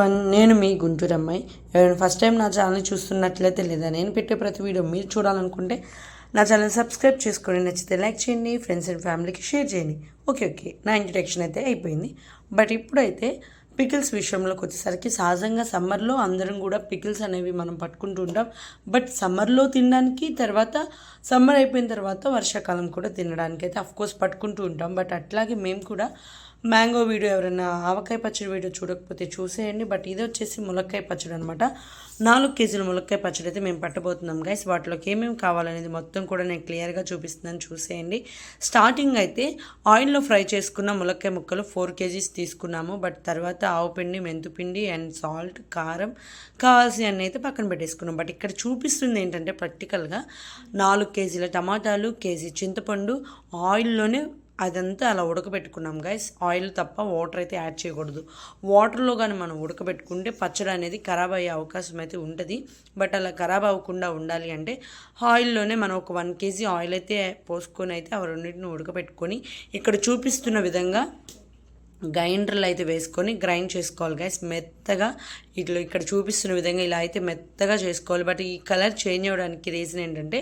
One నేను మీ గుంటూరు అమ్మాయి. ఎవరైనా ఫస్ట్ టైం నా ఛానల్ చూస్తున్నట్లయితే లేదా నేను పెట్టే ప్రతి వీడియో మీరు చూడాలనుకుంటే నా ఛానల్ సబ్స్క్రైబ్ చేసుకొని నచ్చితే లైక్ చేయండి ఫ్రెండ్స్ అండ్ ఫ్యామిలీకి షేర్ చేయండి. ఓకే ఓకే నా ఇంట్రడక్షన్ అయితే అయిపోయింది. బట్ ఇప్పుడైతే పికిల్స్ విషయంలోకి వచ్చేసరికి సహజంగా సమ్మర్లో అందరం కూడా పికిల్స్ అనేవి మనం పట్టుకుంటూ ఉంటాం. బట్ సమ్మర్లో తినడానికి తర్వాత సమ్మర్ అయిపోయిన తర్వాత వర్షాకాలం కూడా తినడానికి అయితే కోర్స్ పట్టుకుంటూ ఉంటాం. బట్ అట్లాగే మేము కూడా మ్యాంగో వీడియో ఎవరైనా ఆవకాయ పచ్చడి వీడియో చూడకపోతే చూసేయండి. బట్ ఇది వచ్చేసి ములక్కాయ పచ్చడి అనమాట నాలుగు కేజీల ములక్కాయ పచ్చడి అయితే మేము పట్టబోతున్నాం గైస్ వాటిలోకి ఏమేమి కావాలనేది మొత్తం కూడా నేను క్లియర్గా చూపిస్తున్నాను. చూసేయండి. స్టార్టింగ్ అయితే ఆయిల్లో ఫ్రై చేసుకున్న ములక్కాయ ముక్కలు ఫోర్ కేజీస్ తీసుకున్నాము. బట్ తర్వాత ఆవు పిండి మెంతుపిండి అండ్ సాల్ట్ కారం కావాల్సిన అయితే పక్కన పెట్టేసుకున్నాం. బట్ ఇక్కడ చూపిస్తుంది ఏంటంటే ప్రాక్టికల్గా నాలుగు కేజీల టమాటాలు కేజీ చింతపండు ఆయిల్లోనే అదంతా అలా ఉడకబెట్టుకున్నాం గైస్ ఆయిల్ తప్ప వాటర్ అయితే యాడ్ చేయకూడదు. వాటర్లో కానీ మనం ఉడకబెట్టుకుంటే పచ్చడి అనేది ఖరాబ్ అయ్యే అవకాశం అయితే ఉంటుంది. బట్ అలా ఖరాబ్ అవ్వకుండా ఉండాలి అంటే ఆయిల్లోనే మనం ఒక వన్ కేజీ ఆయిల్ అయితే పోసుకొని అయితే ఆ రెండింటిని ఉడకబెట్టుకొని ఇక్కడ చూపిస్తున్న విధంగా గ్రైండర్లు అయితే వేసుకొని గ్రైండ్ చేసుకోవాలి గైస్ మెత్తగా ఇట్లా ఇక్కడ చూపిస్తున్న విధంగా ఇలా అయితే మెత్తగా చేసుకోవాలి. బట్ ఈ కలర్ చేంజ్ అవ్వడానికి రీజన్ ఏంటంటే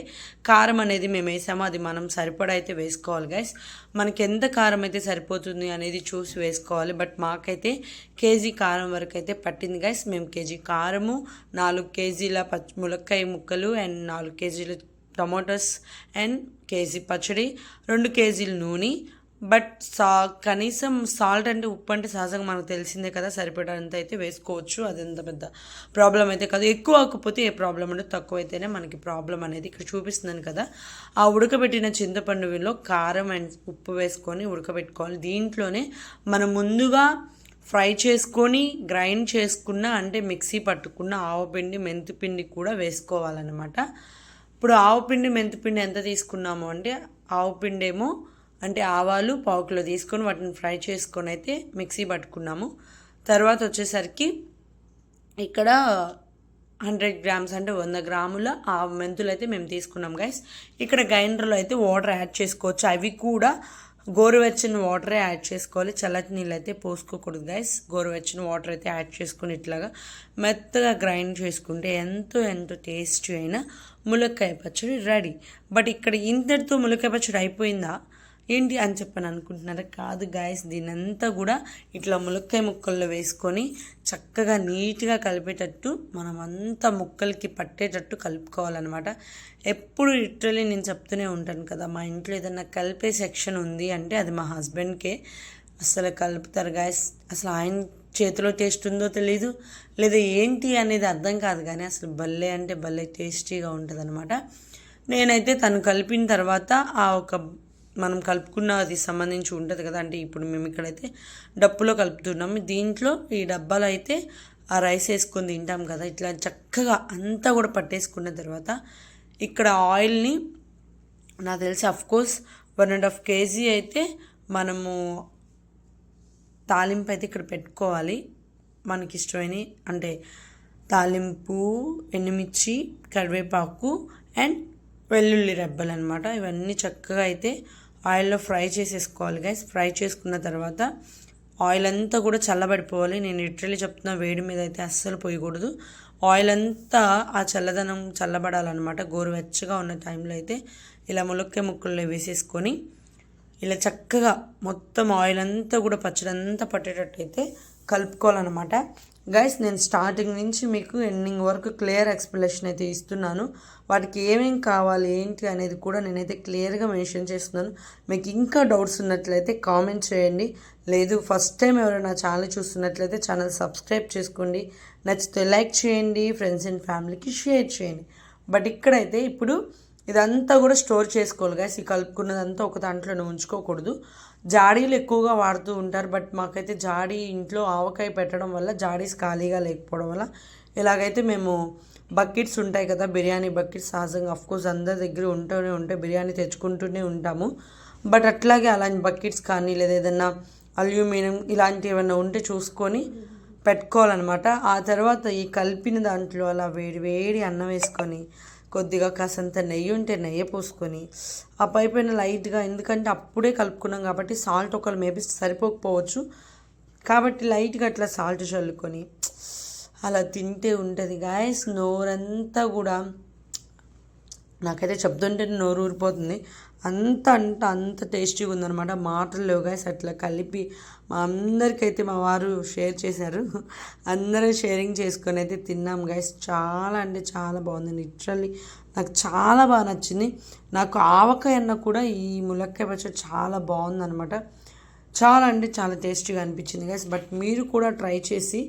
కారం అనేది మేము వేసామో. అది మనం సరిపడా అయితే వేసుకోవాలి గైస్ మనకి ఎంత కారం అయితే సరిపోతుంది అనేది చూసి వేసుకోవాలి. బట్ మాకైతే కేజీ కారం వరకు అయితే పట్టింది గైస్ మేము కేజీ కారము నాలుగు కేజీల పచ్చి ములక్కాయ ముక్కలు అండ్ నాలుగు కేజీల టమాటోస్ అండ్ కేజీ పచ్చడి రెండు కేజీల నూనె బట్ సా కనీసం సాల్ట్ అంటే ఉప్పు అంటే సహజంగా మనకు తెలిసిందే కదా సరిపడంత అయితే వేసుకోవచ్చు. అది ఎంత పెద్ద ప్రాబ్లం అయితే కాదు. ఎక్కువ అవ్వకపోతే ఏ ప్రాబ్లం ఉండదు. తక్కువ అయితేనే మనకి ప్రాబ్లం అనేది ఇక్కడ చూపిస్తున్నాను కదా. ఆ ఉడకబెట్టిన చింతపండులో కారం అండ్ ఉప్పు వేసుకొని ఉడకబెట్టుకోవాలి. దీంట్లోనే మనం ముందుగా ఫ్రై చేసుకొని గ్రైండ్ చేసుకున్న అంటే మిక్సీ పట్టుకున్న ఆవపిండి మెంతిపిండి కూడా వేసుకోవాలన్నమాట. ఇప్పుడు ఆవపిండి మెంతిపిండి ఎంత తీసుకున్నాము అంటే ఆవపిండి ఏమో అంటే ఆవాలు పావు కిలో తీసుకొని వాటిని ఫ్రై చేసుకొని అయితే మిక్సీ పట్టుకున్నాము. తర్వాత వచ్చేసరికి ఇక్కడ హండ్రెడ్ గ్రామ్స్ అంటే వంద గ్రాముల ఆ మెంతులు అయితే మేము తీసుకున్నాం గైస్ ఇక్కడ గ్రైండర్లో అయితే వాటర్ యాడ్ చేసుకోవచ్చు. అవి కూడా గోరువెచ్చని వాటరే యాడ్ చేసుకోవాలి. చల్లటి నీళ్ళు అయితే పోసుకోకూడదు గైస్ గోరువెచ్చని వాటర్ అయితే యాడ్ చేసుకుని ఇట్లాగా మెత్తగా గ్రైండ్ చేసుకుంటే ఎంతో ఎంతో టేస్టీ అయిన ములక్కాయ పచ్చడి రెడీ. బట్ ఇక్కడ ఇంతటితో ములక్కాయ పచ్చడి అయిపోయిందా? ఏంటి అని చెప్పని అనుకుంటున్నారా? కాదు గాయస్ దీనంతా కూడా ఇట్లా ములక్కాయ ముక్కల్లో వేసుకొని చక్కగా నీట్గా కలిపేటట్టు మనం అంతా ముక్కలకి పట్టేటట్టు కలుపుకోవాలన్నమాట. ఎప్పుడు లిటరలీ నేను చెప్తూనే ఉంటాను కదా మా ఇంట్లో ఏదైనా కలిపే సెక్షన్ ఉంది అంటే అది మా హస్బెండ్కే అసలు కలుపుతారు గాయస్ అసలు ఆయన చేతిలో టేస్ట్ ఉందో తెలీదు లేదా ఏంటి అనేది అర్థం కాదు కానీ అసలు భలే అంటే భలే టేస్టీగా ఉంటుంది అనమాట నేనైతే తను కలిపిన తర్వాత ఆ ఒక మనం కలుపుకున్న అది సంబంధించి ఉంటుంది కదా. అంటే ఇప్పుడు మేము ఇక్కడైతే డప్పులో కలుపుతున్నాము దీంట్లో ఈ డబ్బాలో అయితే ఆ రైస్ వేసుకొని తింటాం కదా. ఇట్లా చక్కగా అంతా కూడా పట్టేసుకున్న తర్వాత ఇక్కడ ఆయిల్ని నాకు తెలిసి course one and half KG అయితే మనము తాలింపు అయితే ఇక్కడ పెట్టుకోవాలి. మనకి ఇష్టమైన అంటే తాలింపు ఎండుమిర్చి కరివేపాకు అండ్ వెల్లుల్లి రెబ్బలు అనమాట ఇవన్నీ చక్కగా అయితే ఆయిల్లో ఫ్రై చేసేసుకోవాలి గైస్ ఫ్రై చేసుకున్న తర్వాత ఆయిల్ అంతా కూడా చల్లబడిపోవాలి. నేను లిటరలీ చెప్తున్నా వేడి మీద అయితే అస్సలు పోయకూడదు. ఆయిల్ అంతా ఆ చల్లదనం చల్లబడాలన్నమాట. గోరువెచ్చగా ఉన్న టైంలో అయితే ఇలా ములక్కాయ ముక్కల్లో వేసేసుకొని ఇలా చక్కగా మొత్తం ఆయిల్ అంతా కూడా పచ్చడి అంతా పట్టేటట్టు అయితే కలుపుకోవాలన్నమాట. గైస్ నేను స్టార్టింగ్ నుంచి మీకు ఎండింగ్ వరకు క్లియర్ ఎక్స్ప్లెనేషన్ అయితే ఇస్తున్నాను. వాటికి ఏమేమి కావాలి ఏంటి అనేది కూడా నేనైతే క్లియర్గా మెన్షన్ చేస్తున్నాను. మీకు ఇంకా డౌట్స్ ఉన్నట్లయితే కామెంట్ చేయండి. లేదు ఫస్ట్ టైం ఎవరైనా ఛానల్ చూస్తున్నట్లయితే ఛానల్ సబ్స్క్రైబ్ చేసుకోండి. నచ్చితే లైక్ చేయండి ఫ్రెండ్స్ అండ్ ఫ్యామిలీకి షేర్ చేయండి. బట్ ఇక్కడైతే ఇప్పుడు ఇదంతా కూడా స్టోర్ చేసుకోవాలి గాయస్ ఈ కలుపుకున్నదంతా ఒక దాంట్లోనే ఉంచుకోకూడదు. జాడీలు ఎక్కువగా వాడుతూ ఉంటారు. బట్ మాకైతే జాడీ ఇంట్లో ఆవకాయ పెట్టడం వల్ల జాడీస్ ఖాళీగా లేకపోవడం వల్ల ఇలాగైతే మేము బకెట్స్ ఉంటాయి కదా బిర్యానీ బకెట్స్ సహజంగా అఫ్కోర్స్ అందరి దగ్గర ఉంటూనే ఉంటాయి బిర్యానీ తెచ్చుకుంటూనే ఉంటాము. బట్ అట్లాగే అలాంటి బకెట్స్ కానీ లేదా ఏదైనా అల్యూమినియం ఇలాంటివి ఏమైనా ఉంటే చూసుకొని పెట్టుకోవాలన్నమాట. ఆ తర్వాత ఈ కలిపిన దాంట్లో అలా వేడి వేడి అన్నం వేసుకొని కొద్దిగా కాసంత నెయ్యి ఉంటే నెయ్యి పోసుకొని ఆ పైపైన లైట్గా ఎందుకంటే అప్పుడే కలుపుకున్నాం కాబట్టి సాల్ట్ ఒకళ్ళు మేబీ సరిపోకపోవచ్చు. కాబట్టి లైట్గా అట్లా సాల్ట్ చల్లుకొని అలా తింటే ఉంటుంది. గాయస్ నోరంతా కూడా నాకైతే చెప్తుంటే నోరు ఊరిపోతుంది. అంత అంత అంత టేస్టీగా ఉందన్నమాట. మాటలు లేవు గాయస్ అట్లా కలిపి మా అందరికైతే మా వారు షేర్ చేశారు. అందరూ షేరింగ్ చేసుకొని అయితే తిన్నాం గైస్ చాలా అంటే చాలా బాగుంది. లిటరల్లీ నాకు చాలా బాగా నచ్చింది. నాకు ఆవకాయ అన్న కూడా ఈ ములక్కాయ పచ్చడి చాలా బాగుందనమాట చాలా అంటే చాలా టేస్టీగా అనిపించింది గైస్ బట్ మీరు కూడా ట్రై చేసి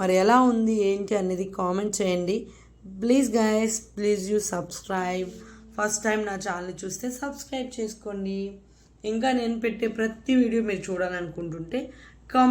మరి ఎలా ఉంది ఏంటి అనేది కామెంట్ చేయండి. Please guys please you subscribe first time నా ఛానల్ చూస్తే సబ్స్క్రైబ్ చేసుకోండి. ఇంకా నేను పెట్టే ప్రతి వీడియో మీరు చూడాలనుకుంటుంటే కమ్